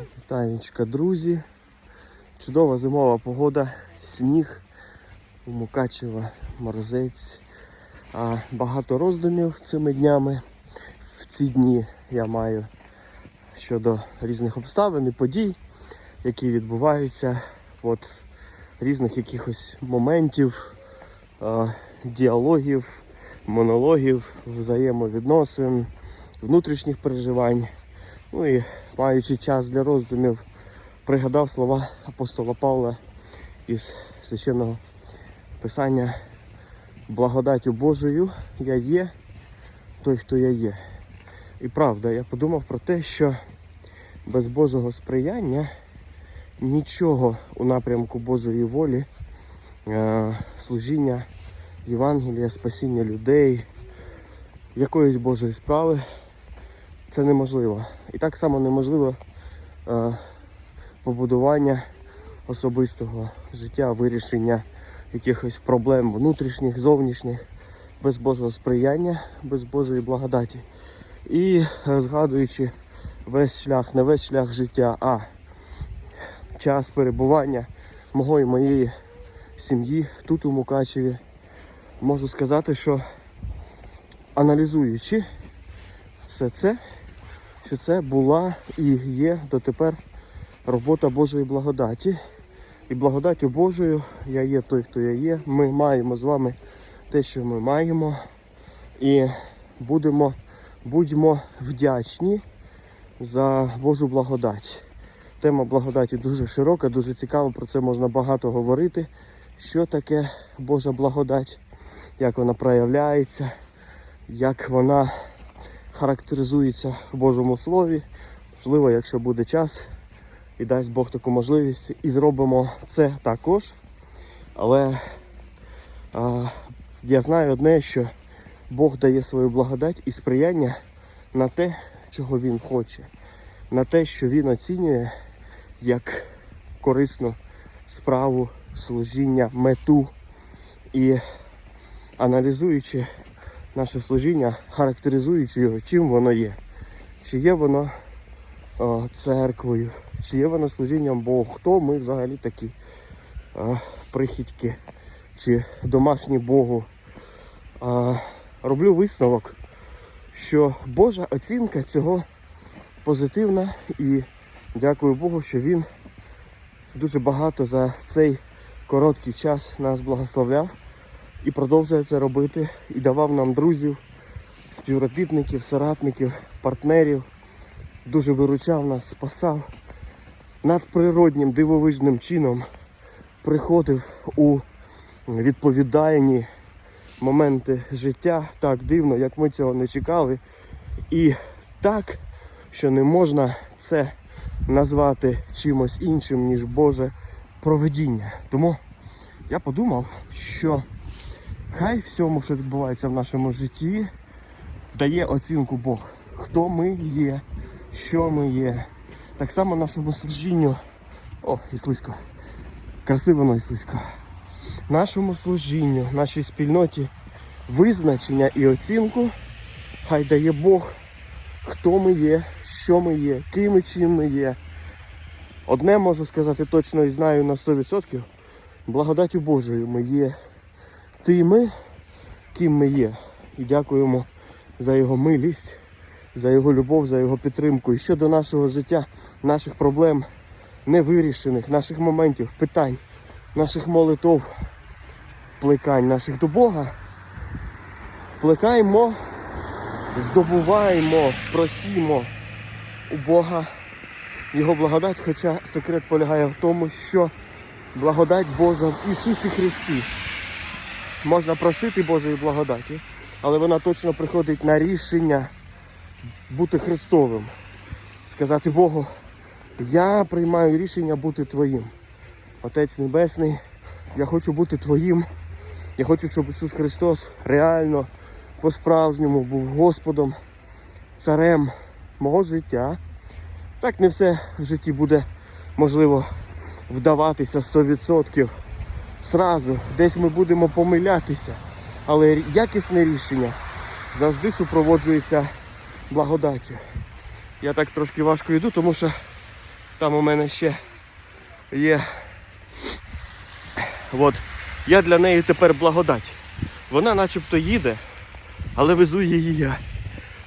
Вітанечка, друзі. Чудова зимова погода, сніг, у Мукачева, морозець. Багато роздумів цими днями. В ці дні я маю щодо різних обставин і подій, які відбуваються, от різних якихось моментів, діалогів, монологів, взаємовідносин, внутрішніх переживань. Ну і маючи час для роздумів, пригадав слова апостола Павла із священного писання Благодаттю Божою я є той, хто я є. І правда, я подумав про те, що без Божого сприяння нічого у напрямку Божої волі, е, служіння Євангелія, спасіння людей, якоїсь Божої справи це неможливо. І так само неможливо е, побудування особистого життя, вирішення якихось проблем внутрішніх, зовнішніх, без Божого сприяння, без Божої благодаті. І е, згадуючи весь шлях, не весь шлях життя, а час перебування мого і моєї сім'ї тут у Мукачеві, можу сказати, що аналізуючи все це, що це була і є дотепер робота Божої благодаті. І благодаттю Божою я є той, хто я є. Ми маємо з вами те, що ми маємо. І будемо, будьмо вдячні за Божу благодать. Тема благодаті дуже широка, дуже цікава, про це можна багато говорити. Що таке Божа благодать, як вона проявляється, як вона характеризується в Божому Слові. Можливо, якщо буде час і дасть Бог таку можливість, і зробимо це також. Але а, я знаю одне, що Бог дає свою благодать і сприяння на те, чого Він хоче, на те, що Він оцінює як корисну справу, служіння, мету. І аналізуючи наше служіння, характеризуючи його, чим воно є. Чи є воно о, церквою, чи є воно служінням Богу, хто ми взагалі такі о, прихідьки чи домашні Богу. А, роблю висновок, що Божа оцінка цього позитивна і дякую Богу, що Він дуже багато за цей короткий час нас благословляв і продовжує це робити, і давав нам друзів, співробітників, соратників, партнерів, дуже виручав нас, спасав надприроднім дивовижним чином приходив у відповідальні моменти життя так дивно, як ми цього не чекали. І так, що не можна це назвати чимось іншим, ніж Боже проведіння. Тому я подумав, що хай всьому, що відбувається в нашому житті, дає оцінку Бог. Хто ми є, що ми є. Так само нашому служінню. О, і слизько. Красиво, но і слизько. Нашому служінню, нашій спільноті визначення і оцінку хай дає Бог, хто ми є, що ми є, ким і чим ми є. Одне можу сказати точно і знаю на 100%. Благодаттю Божою ми є тими, ким ми є. І дякуємо за його милість, за його любов, за його підтримку. І щодо нашого життя, наших проблем невирішених, наших моментів, питань, наших молитов, плекань наших до Бога. Плекаємо, здобуваємо, просімо у Бога Його благодать, хоча секрет полягає в тому, що благодать Божа в Ісусі Христі. Можна просити Божої благодаті, але вона точно приходить на рішення бути Христовим. Сказати Богу, я приймаю рішення бути Твоїм. Отець Небесний, я хочу бути Твоїм. Я хочу, щоб Ісус Христос реально по-справжньому був Господом, царем мого життя. Так не все в житті буде можливо вдаватися 100%. Сразу десь ми будемо помилятися, але якісне рішення завжди супроводжується благодаттю. Я так трошки важко йду, тому що Там у мене ще є. От. Я для неї тепер благодать. Вона начебто їде, але везу її я.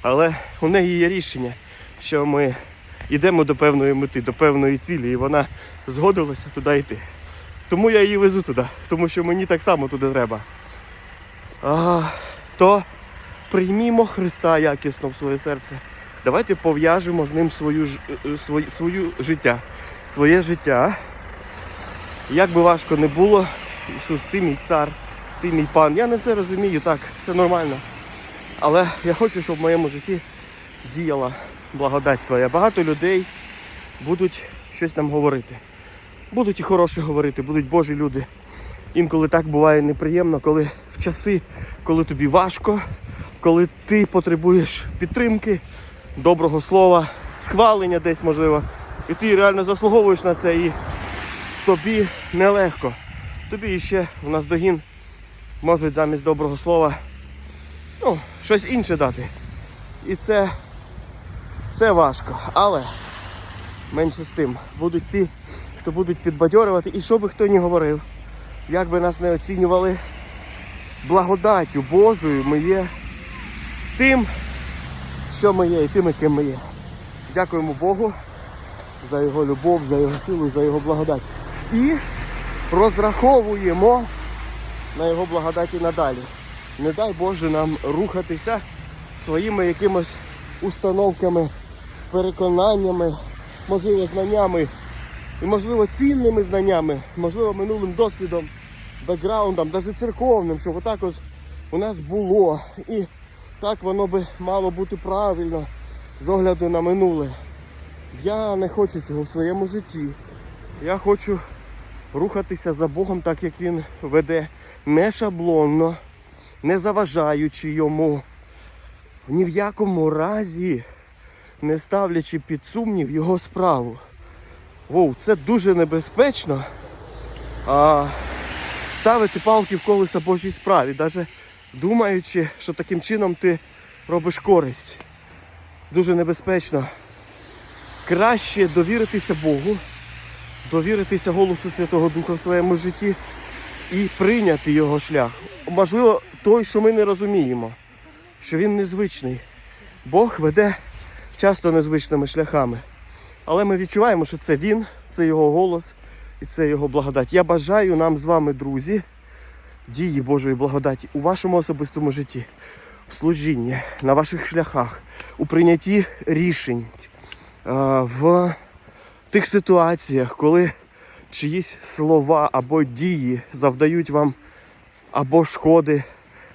Але у неї є рішення, що ми йдемо до певної мети, до певної цілі, і вона згодилася туди йти. Тому я її везу туди, тому що мені так само туди треба. А, то приймімо Христа якісно в своє серце. Давайте пов'яжемо з ним свою, е, свою, свою життя, своє життя. Як би важко не було, Ісус, ти мій цар, ти мій пан. Я не все розумію, так, це нормально. Але я хочу, щоб в моєму житті діяла благодать Твоя. Багато людей будуть щось нам говорити. Будуть і хороше говорити, будуть Божі люди. Інколи так буває неприємно, коли в часи, коли тобі важко, коли ти потребуєш підтримки, доброго слова, схвалення десь можливо. І ти реально заслуговуєш на це, і тобі нелегко. Тобі ще в наздогін можуть замість доброго слова ну, щось інше дати. І це, це важко. Але менше з тим, будуть ті, хто будуть підбадьорювати, і що би хто ні говорив, як би нас не оцінювали, благодаттю Божою ми є тим, що ми є, і тим, яким ми є. Дякуємо Богу за його любов, за його силу, за його благодать. І розраховуємо на його благодаті надалі. Не дай Боже нам рухатися своїми якимось установками, переконаннями, можливо, знаннями і, можливо, цінними знаннями, можливо, минулим досвідом, бекграундом, навіть церковним, щоб отак от у нас було. І так воно би мало бути правильно з огляду на минуле. Я не хочу цього в своєму житті. Я хочу рухатися за Богом так, як Він веде, не шаблонно, не заважаючи йому, ні в якому разі не ставлячи під сумнів його справу. Воу, це дуже небезпечно а, ставити палки в колеса Божій справі, навіть думаючи, що таким чином ти робиш користь. Дуже небезпечно. Краще довіритися Богу, довіритися голосу Святого Духа в своєму житті і прийняти його шлях. Можливо, той, що ми не розуміємо, що він незвичний. Бог веде часто незвичними шляхами. Але ми відчуваємо, що це він, це його голос і це його благодать. Я бажаю нам з вами, друзі, дії Божої благодаті у вашому особистому житті, в служінні, на ваших шляхах, у прийнятті рішень, в тих ситуаціях, коли чиїсь слова або дії завдають вам або шкоди,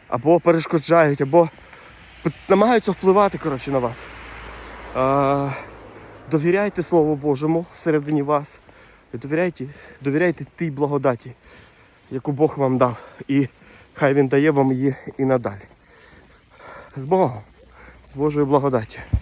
або перешкоджають, або намагаються впливати коротше, на вас. Довіряйте Слову Божому всередині вас. Довіряйте, довіряйте тій благодаті, яку Бог вам дав. І хай Він дає вам її і надалі. З Богом, з Божою благодаттю.